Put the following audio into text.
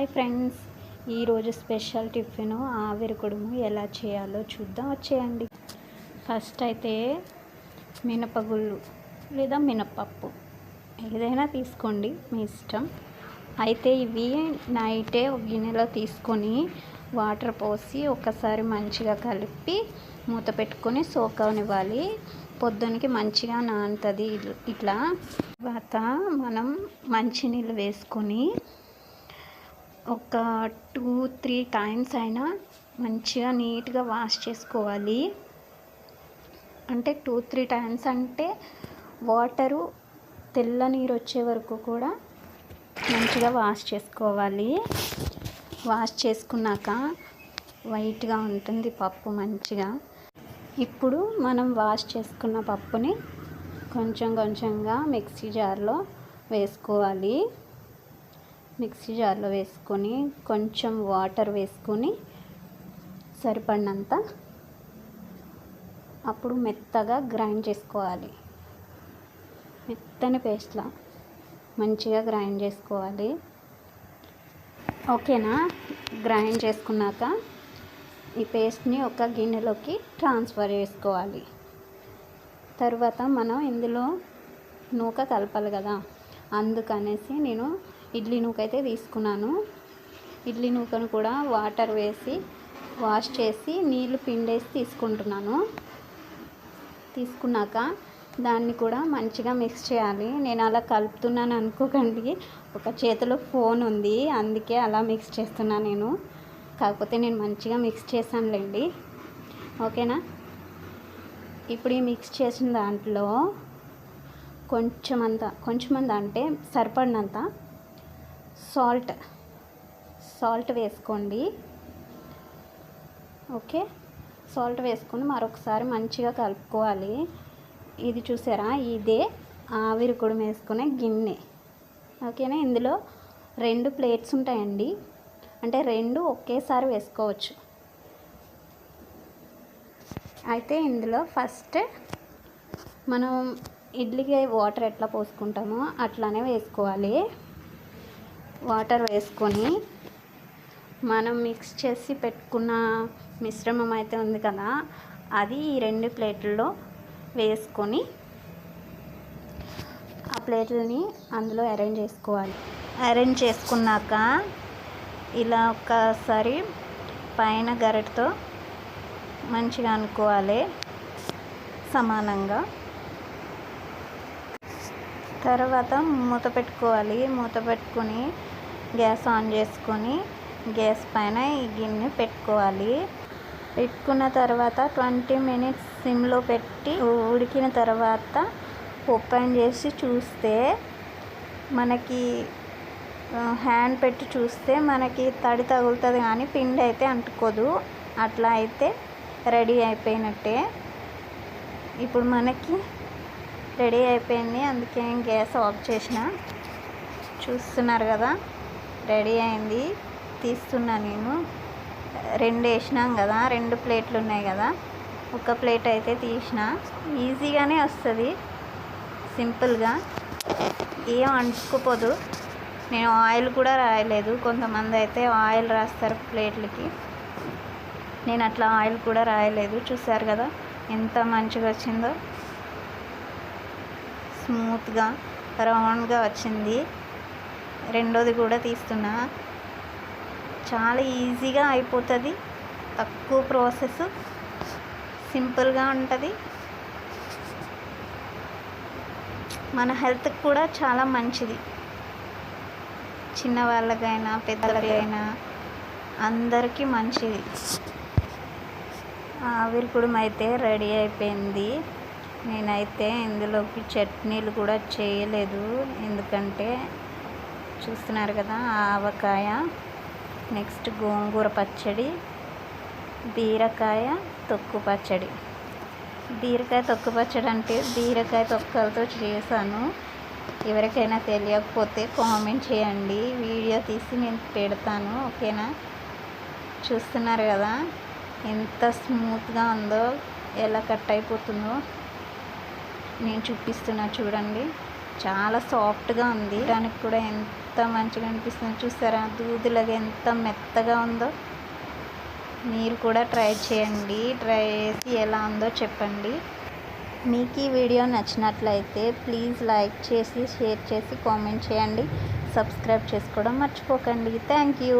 Hi friends. ఈరోజు special tiffin ఆవిరి కుడుము ఎలా చేయాలో చూద్దాం. వచ్చేయండి. ఫస్ట్ అయితే మినపగుళ్ళు లేదా మినపప్పు ఏదైనా తీసుకోండి మీ ఇష్టం. అయితే ఇవి నైటే ఒక గిన్నెలో తీసుకొని వాటర్ పోసి ఒకసారి మంచిగా కలిపి మూత పెట్టుకొని సోకనివ్వాలి. పొద్దునకి మంచిగా నానుతుంది ఇట్లా. తర్వాత మనం మంచినీళ్ళు వేసుకొని ఒక టూ త్రీ టైమ్స్ అయినా మంచిగా నీట్గా వాష్ చేసుకోవాలి. అంటే టూ త్రీ టైమ్స్ అంటే వాటరు తెల్ల నీరు వచ్చే వరకు కూడా మంచిగా వాష్ చేసుకోవాలి. వాష్ చేసుకున్నాక వైట్గా ఉంటుంది పప్పు మంచిగా. ఇప్పుడు మనం వాష్ చేసుకున్న పప్పుని కొంచెం కొంచెంగా మిక్సీ జార్లో వేసుకోవాలి. మిక్సీ జార్లో వేసుకొని కొంచెం వాటర్ వేసుకొని సరిపడినంత అప్పుడు మెత్తగా గ్రైండ్ చేసుకోవాలి. మెత్తని పేస్ట్లా మంచిగా గ్రైండ్ చేసుకోవాలి. ఓకేనా? గ్రైండ్ చేసుకున్నాక ఈ పేస్ట్ని ఒక గిన్నెలోకి ట్రాన్స్ఫర్ చేసుకోవాలి. తర్వాత మనం ఇందులో నూక కలపాలి కదా. అందుకనేసి నేను ఇడ్లీ నూకైతే తీసుకున్నాను. ఇడ్లీ నూకను కూడా వాటర్ వేసి వాష్ చేసి నీళ్ళు పిండేసి తీసుకుంటున్నాను. తీసుకున్నాక దాన్ని కూడా మంచిగా మిక్స్ చేయాలి. నేను అలా కలుపుతున్నాను అనుకోకండి. ఒక చేతిలో ఫోన్ ఉంది. అందుకే అలా మిక్స్ చేస్తున్నాను నేను. కాకపోతే నేను మంచిగా మిక్స్ చేశానులేండి. ఓకేనా? ఇప్పుడు ఈ మిక్స్ చేసిన దాంట్లో కొంచెం అంత కొంచెం అంత అంటే సరిపడినంత సాల్ట్ సాల్ట్ వేసుకోండి. ఓకే? సాల్ట్ వేసుకొని మరొకసారి మంచిగా కలుపుకోవాలి. ఇది చూసారా? ఇదే ఆవిరి కూడా వేసుకునే గిన్నె. ఓకేనా? ఇందులో రెండు ప్లేట్స్ ఉంటాయండి. అంటే రెండు ఒకేసారి వేసుకోవచ్చు. అయితే ఇందులో ఫస్ట్ మనం ఇడ్లీకి వాటర్ ఎట్లా పోసుకుంటామో అట్లానే వేసుకోవాలి. వాటర్ వేసుకొని మనం మిక్స్ చేసి పెట్టుకున్న మిశ్రమం అయితే ఉంది కదా అది ఈ రెండు ప్లేట్లలో వేసుకొని ఆ ప్లేట్లని అందులో అరేంజ్ చేసుకోవాలి. అరేంజ్ చేసుకున్నాక ఇలా ఒక్కసారి పైన గరిటతో మంచిగా అనుకోవాలి సమానంగా. తర్వాత మూత పెట్టుకోవాలి. మూత పెట్టుకొని గ్యాస్ ఆన్ చేసుకొని గ్యాస్ పైన ఈ గిన్నె పెట్టుకోవాలి. పెట్టుకున్న తర్వాత ట్వంటీ మినిట్స్ సిమ్లో పెట్టి ఉడికిన తర్వాత ఓపెన్ చేసి చూస్తే మనకి హ్యాండ్ పెట్టి చూస్తే మనకి తడి తగులుతుంది కానీ పిండి అయితే అంటుకోదు. అట్లా అయితే రెడీ అయిపోయినట్టే. ఇప్పుడు మనకి రెడీ అయిపోయింది. అందుకే గ్యాస్ ఆఫ్ చేసిన. చూస్తున్నారు కదా? రెడీ అయింది. తీస్తున్నా నేను. రెండు వేసినాం కదా రెండు ప్లేట్లు ఉన్నాయి కదా. ఒక ప్లేట్ అయితే తీసిన. ఈజీగానే వస్తుంది. సింపుల్గా. ఏం అంటుకుపోదు. నేను ఆయిల్ కూడా రాయలేదు. కొంతమంది అయితే ఆయిల్ రాస్తారు ప్లేట్లకి. నేను అట్లా ఆయిల్ కూడా రాయలేదు. చూసారు కదా ఎంత మంచిగా వచ్చిందో. స్మూత్గా రౌండ్గా వచ్చింది. రెండోది కూడా తీస్తున్నా. చాలా ఈజీగా అయిపోతుంది. తక్కువ ప్రాసెస్. సింపుల్గా ఉంటుంది. మన హెల్త్కి కూడా చాలా మంచిది. చిన్నవాళ్ళకైనా పెద్దలకైనా అందరికీ మంచిది. ఆవిరికుడుం అయితే రెడీ అయిపోయింది. నేనైతే ఇందులోకి చట్నీలు కూడా చేయలేదు. ఎందుకంటే చూస్తున్నారు కదా ఆవకాయ. నెక్స్ట్ గోంగూర పచ్చడి బీరకాయ తొక్కు పచ్చడి. బీరకాయ తొక్కు పచ్చడి అంటే బీరకాయ తొక్కలతో చేశాను. ఎవరికైనా తెలియకపోతే కామెంట్ చేయండి. వీడియో తీసి నేను పెడతాను ఓకేనా? చూస్తున్నారు కదా ఎంత స్మూత్గా ఉందో ఎలా కట్ అయిపోతుందో నేను చూపిస్తున్నా చూడండి. చాలా సాఫ్ట్గా ఉంది. దానికి కూడా ఎంత మంచిగా అనిపిస్తుంది చూసారా? దూదులాగా ఎంత మెత్తగా ఉందో. మీరు కూడా ట్రై చేయండి. ట్రై చేసి ఎలా ఉందో చెప్పండి. మీకు ఈ వీడియో నచ్చినట్లయితే ప్లీజ్ లైక్ చేసి షేర్ చేసి కామెంట్ చేయండి. సబ్స్క్రైబ్ చేసుకోవడం మర్చిపోకండి. Thank you.